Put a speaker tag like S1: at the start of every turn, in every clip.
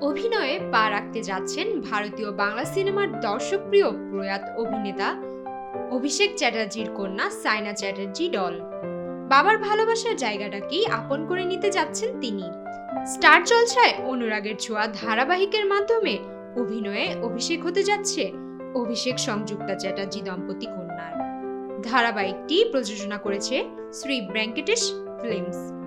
S1: অভিনয়ে পা রাখতে যাচ্ছেন ভারতীয় বাংলা সিনেমার দর্শকপ্রিয় প্রয়াত অভিনেতা অভিষেক চ্যাটার্জির কন্যা সাইনা চ্যাটার্জি ডল। বাবার ভালোবাসার জায়গাটাকেই আপন করে নিতে যাচ্ছেন তিনি। স্টার জলসায় অনুরাগের ছোঁয়া ধারাবাহিকের মাধ্যমে অভিনয়ে অভিষেক হতে যাচ্ছে অভিষেক সংযুক্তা চ্যাটার্জি দম্পতি কন্যার। ধারাবাহিকটি প্রযোজনা করেছে শ্রী ব্র্যাঙ্কেটেশ ফিল্মস।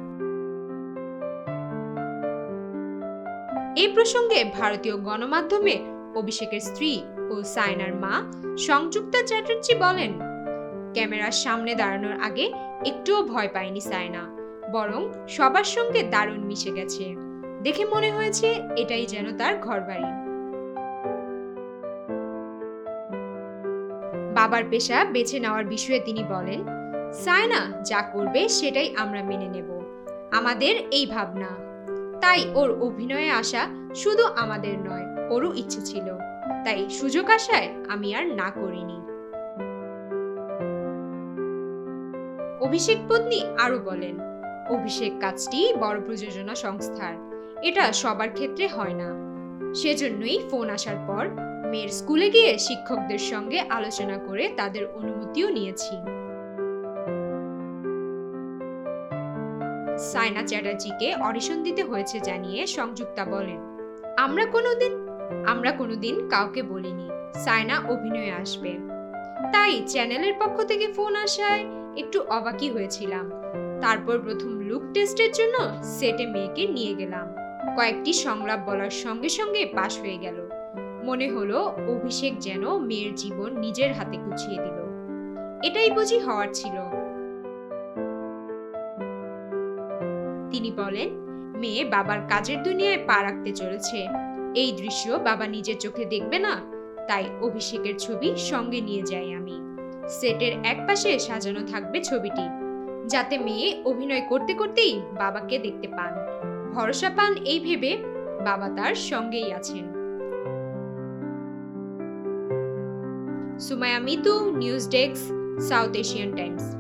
S1: এই প্রসঙ্গে ভারতীয় গণমাধ্যমে অভিষেকের স্ত্রী ও সায়নার মা সংযুক্তা চ্যাটার্জি বলেন, ক্যামেরার সামনে দাঁড়ানোর আগে একটুও ভয় পায়নি সায়না, বরং সবার সঙ্গে দারুণ মিশে গেছে। দেখে মনে হয়েছে এটাই যেন তার ঘরবাড়ি। বাবার পেশা বেছে নেওয়ার বিষয়ে তিনি বলেন, সায়না যা করবে সেটাই আমরা মেনে নেব। আমাদের এই ভাবনা। তাই ওর অভিনয়ে আসা শুধু আমাদের নয়, ওরও ইচ্ছে ছিল। তাই সুযোগ আসায় আমি আর না করিনি। অভিষেক পত্নী আরও বলেন, অভিষেক কাজটি বড় প্রযোজনা সংস্থার। এটা সবার ক্ষেত্রে হয় না। সেজন্যই ফোন আসার পর মেয়ের স্কুলে গিয়ে শিক্ষকদের সঙ্গে আলোচনা করে তাদের অনুমতিও নিয়েছি। সাইনা চ্যাটার্জিকে অডিশন দিতে হয়েছে জানিয়ে সংযুক্তা বলেন, আমরা কোনোদিন আমরা কোনোদিন কাউকে বলিনি। সাইনা অভিনয়ে আসবে। তাই চ্যানেলের পক্ষ থেকে ফোন আসায় একটু অবাকই হয়েছিলাম। তারপর প্রথম লুক টেস্টের জন্য সেটে মেয়েকে নিয়ে গেলাম। কয়েকটি সংলাপ বলার সঙ্গে সঙ্গে পাশ হয়ে গেল। মনে হলো অভিষেক যেন মেয়ের জীবন নিজের হাতে গুছিয়ে দিল। এটাই বুঝি হওয়ার ছিল। তিনি বলেন, মেয়ে বাবার কাজের দুনিয়ায় পা রাখতে চলেছে। এই দৃশ্য বাবা নিজের চোখে দেখবে না। তাই অভিষেকের ছবি সঙ্গে নিয়ে যাই আমি। সেটের একপাশে সাজানো থাকবে ছবিটি। যাতে মেয়ে অভিনয় করতে করতেই বাবাকে দেখতে পান। ভরসা পান এই ভেবে বাবা তার সঙ্গেই আছেন। Sumaiya Mitu, news desk, South Asian Times.